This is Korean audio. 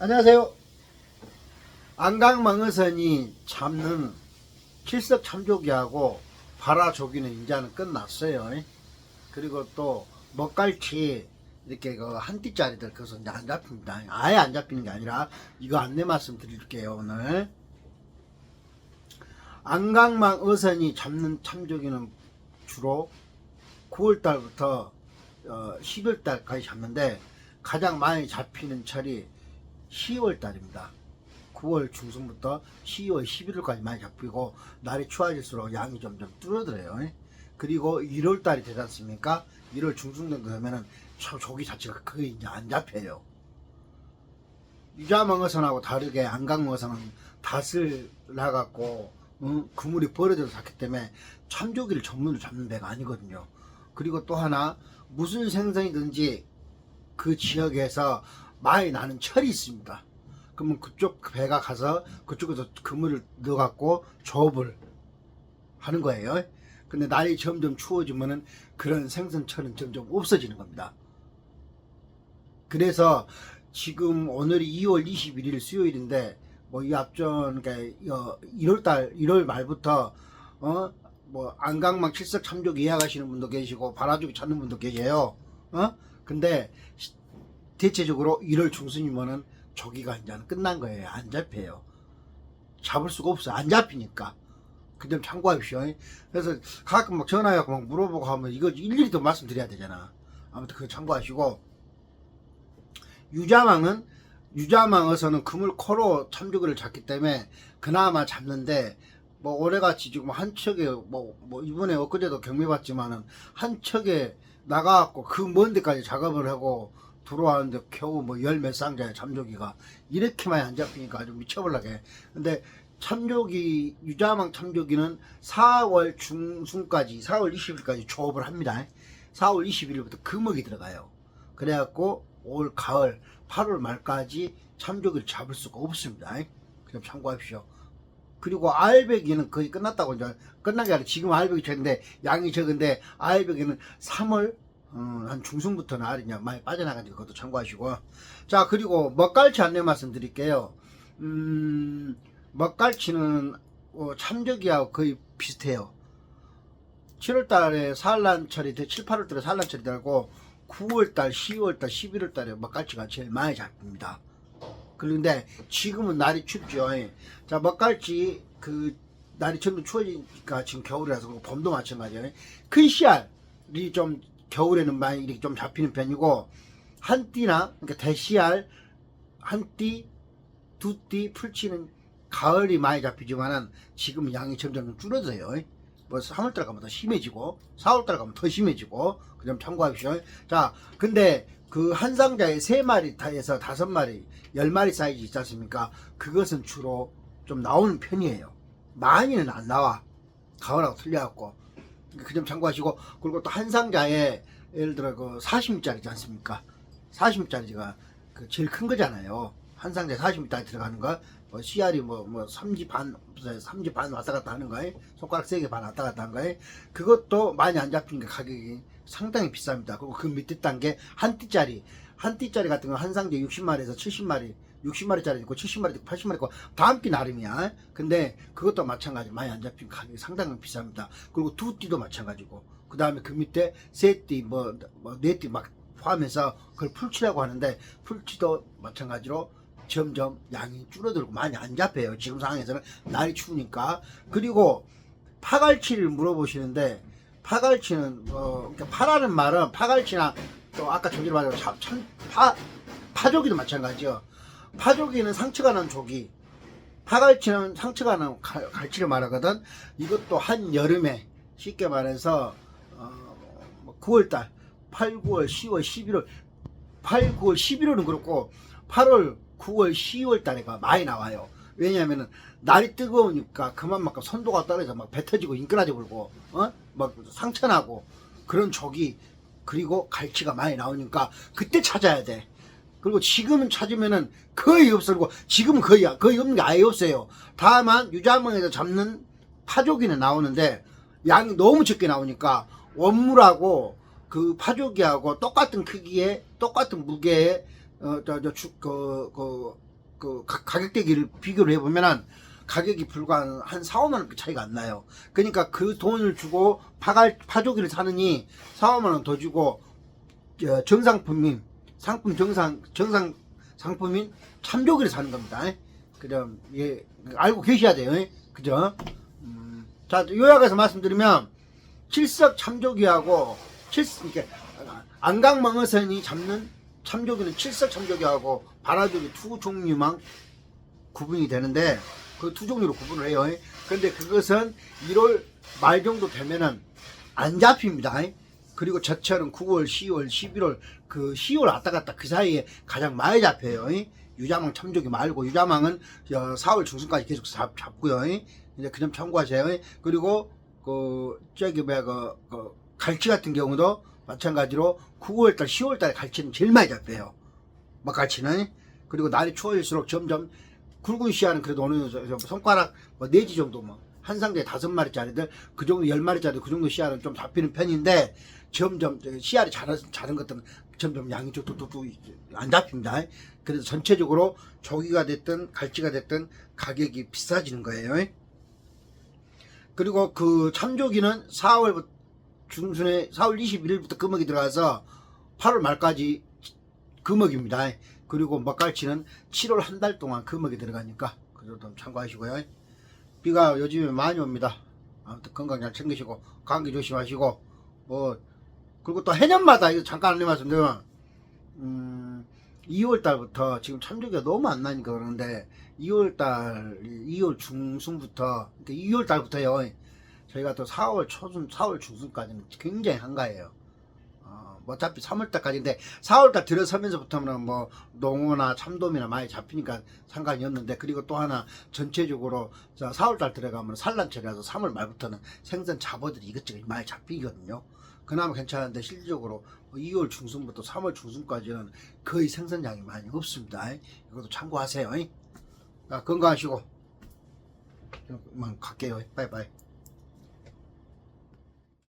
안녕하세요. 안강망어선이 잡는 칠석 참조기하고 바라조기는 이제는 끝났어요. 그리고 또 먹갈치 이렇게 그 한 띠짜리들 그것은 이제 안 잡힙니다. 아예 안 잡히는 게 아니라 이거 안내 말씀 드릴게요 오늘. 안강망 어선이 잡는 참조기는 주로 9월 달부터 어, 10월 달까지 잡는데 가장 많이 잡히는 철이 10월 달입니다. 9월 중순부터 10월 11월까지 많이 잡히고 날이 추워질수록 양이 점점 줄어들어요. 그리고 1월 달이 되지 않습니까? 1월 중순 정도 되면은 저 조기 자체가 거의 이제 안 잡혀요. 유자망어선하고 다르게 안강망어선은 닷을 나갖고 응? 그물이 벌어져서 잡기 때문에 참조기를 전문으로 잡는 배가 아니거든요. 그리고 또 하나 무슨 생선이든지 그 지역에서 많이 나는 철이 있습니다. 그러면 그쪽 배가 가서 그쪽에서 그물을 넣어갖고 조업을 하는 거예요. 근데 날이 점점 추워지면은 그런 생선철은 점점 없어지는 겁니다. 그래서 지금 오늘이 2월 21일 수요일인데 뭐 이 앞전 그러니까 1월달 1월 말부터 어 뭐 안강망 칠석 참조기 예약하시는 분도 계시고 바라조기 찾는 분도 계세요. 어 근데 시- 대체적으로 1월 중순이면은 조기가 이제는 끝난 거예요. 안 잡혀요. 잡을 수가 없어. 안 잡히니까. 그 점 참고하십시오. 그래서 가끔 막 전화해갖고 막 물어보고 하면 이거 일일이 또 말씀드려야 되잖아. 아무튼 그거 참고하시고. 유자망은, 유자망어서는 그물 코로 참조기를 잡기 때문에 그나마 잡는데, 뭐 올해같이 지금 한 척에, 뭐, 뭐 이번에 엊그제도 경매받지만은 한 척에 나가갖고 그 먼 데까지 작업을 하고 들어왔는데 겨우 뭐 열몇 상자의 참조기가 이렇게 많이 안 잡히니까 아주 미쳐버리게. 근데 참조기, 유자망 참조기는 4월 중순까지, 4월 20일까지 조업을 합니다. 4월 21일부터 금액이 들어가요. 그래갖고 올 가을 8월 말까지 참조기를 잡을 수가 없습니다. 그럼 참고하십시오. 그리고 알배기는 거의 끝났다고 이제 끝난 게 아니라 지금 알배기 적인데 양이 적은데 알배기는 3월 어, 한 중순부터는 알이 그냥 많이 빠져나가니까 그것도 참고하시고. 자 그리고 먹갈치 안내 말씀드릴게요. 음 먹갈치는 어, 참조기하고 거의 비슷해요. 7월달에 산란철이 돼 7, 8월달에 산란철이 되고 9월달, 10월달, 11월달에 먹갈치가 제일 많이 잡힙니다. 그런데 지금은 날이 춥죠. 자, 먹갈치 그 날이 점점 추워지니까 지금 겨울이라서 봄도 마찬가지예요. 큰 씨알이 좀 겨울에는 많이 이렇게 좀 잡히는 편이고 한 띠나 그러니까 대씨알 한 띠, 두 띠 풀치는 가을이 많이 잡히지만은 지금 양이 점점 줄어들어요. 뭐 3월달 가면 더 심해지고 4월달 가면 더 심해지고 그 점 참고하십시오. 자, 근데 그 한 상자에 세 마리 타에서 다섯 마리, 열 마리 사이즈 있지 않습니까? 그것은 주로 좀 나오는 편이에요. 많이는 안 나와. 가을하고 틀려갖고. 그 점 참고하시고, 그리고 또 한 상자에 예를 들어 그 40미짜리 있지 않습니까? 40미짜리가 그 제일 큰 거잖아요. 한 상자에 40미짜리 들어가는 거. 뭐 CR이 뭐, 뭐, 3지 반, 3지 반 왔다 갔다 하는 거에 손가락 3개 반 왔다 갔다 하는 거에 그것도 많이 안 잡히니까 가격이 상당히 비쌉니다. 그리고 그 밑에 단계 한 띠짜리, 한 띠짜리 같은 거 한 상자에 60마리에서 70마리, 60마리짜리 있고 70마리 있고 80마리 있고 띠 나름이야. 근데 그것도 마찬가지 많이 안 잡히면 가격이 상당히 비쌉니다. 그리고 두 띠도 마찬가지고 그 다음에 그 밑에 세 띠, 뭐, 네 띠 막 포함해서 그걸 풀치라고 하는데 풀치도 마찬가지로 점점 양이 줄어들고 많이 안 잡혀요. 지금 상황에서는 날이 추우니까. 그리고 파갈치를 물어보시는데 파갈치는 어 그러니까 파라는 말은 파갈치나 또 아까 저기를 말한 참파 파조기도 마찬가지요. 파조기는 상처가 난 조기, 파갈치는 상처가 난 갈- 갈치를 말하거든. 이것도 한 여름에 쉽게 말해서 어, 9월달, 8, 9월, 10월, 11월, 8, 9월, 11월은 그렇고 8월, 9월, 10월 달에가 많이 나와요. 왜냐하면은 날이 뜨거우니까 그만큼 선도가 떨어져 막배 터지고 인끈하지 불고 어? 막 상처나고 그런 적이 그리고 갈치가 많이 나오니까 그때 찾아야 돼. 그리고 지금은 찾으면은 거의 없어고 지금은 거의 거의 없는 게 아예 없어요. 다만 유자망에서 잡는 파조기는 나오는데 양이 너무 적게 나오니까 원물하고 그 파조기하고 똑같은 크기에 똑같은 무게에 어저저그그 그 가- 가격 대기를 비교를 해보면은 가격이 불과 한- 한 4, 5만 원 차이가 안 나요. 그러니까 그 돈을 주고 파갈, 파조기를 사느니 4, 5만 원 더 주고 저 정상품인 상품 정상 정상 상품인 참조기를 사는 겁니다. 그럼 예 알고 계셔야 돼요. 그죠? 음, 자 요약해서 말씀드리면 칠석 참조기하고 칠석 이렇게 안강망어선이 잡는 참조기는 칠석 참조기하고 바라조기 두 종류만 구분이 되는데 그 두 종류로 구분을 해요. 그런데 그것은 1월 말 정도 되면은 안 잡힙니다. 그리고 저철은 9월, 10월, 11월 그 10월 왔다 갔다 그 사이에 가장 많이 잡혀요. 유자망 참조기 말고 유자망은 4월 중순까지 계속 잡, 잡고요. 이제 그 점 참고하세요. 그리고 그 저기 뭐야 그, 그 갈치 같은 경우도 마찬가지로 9월달, 10월달 갈치는 제일 많이 잡혀요. 막갈치는 그리고 날이 추워질수록 점점 굵은 씨알은 그래도 어느 정도 손가락 뭐 네지 정도 뭐 한 상자에 다섯 마리짜리들 그 정도 열 마리짜리 그 정도 씨알은 좀 잡히는 편인데 점점 저 씨알이 자른 자른 것들은 점점 양이 뚝뚝뚝뚝 안 잡힙니다. 그래서 전체적으로 조기가 됐든 갈치가 됐든 가격이 비싸지는 거예요. 그리고 그 참조기는 4월 중순에 4월 21일부터 금액이 들어가서 8월 말까지 금액입니다. 그리고 먹갈치는 7월 한 달 동안 금액이 들어가니까 그것도 좀 참고하시고요. 비가 요즘에 많이 옵니다. 아무튼 건강 잘 챙기시고 감기 조심하시고 뭐 그리고 또 해년마다 이거 잠깐 안내 말씀드리면 음 2월 달부터 지금 참조기가 너무 안 나니까 그러는데 2월 달 2월 중순부터 그러니까 2월 달부터요. 저희가 또 4월 초순 4월 중순까지는 굉장히 한가해요. 어차피 3월달까지인데 4월달 들어서면서부터는 뭐 농어나 참돔이나 많이 잡히니까 상관이 없는데 그리고 또 하나 전체적으로 4월달 들어가면 산란철이라서 3월 말부터는 생선 잡어들이 이것저것 많이 잡히거든요. 그나마 괜찮은데 실질적으로 2월 중순부터 3월 중순까지는 거의 생선량이 많이 없습니다. 이것도 참고하세요. 아, 건강하시고 그만 갈게요. 바이바이.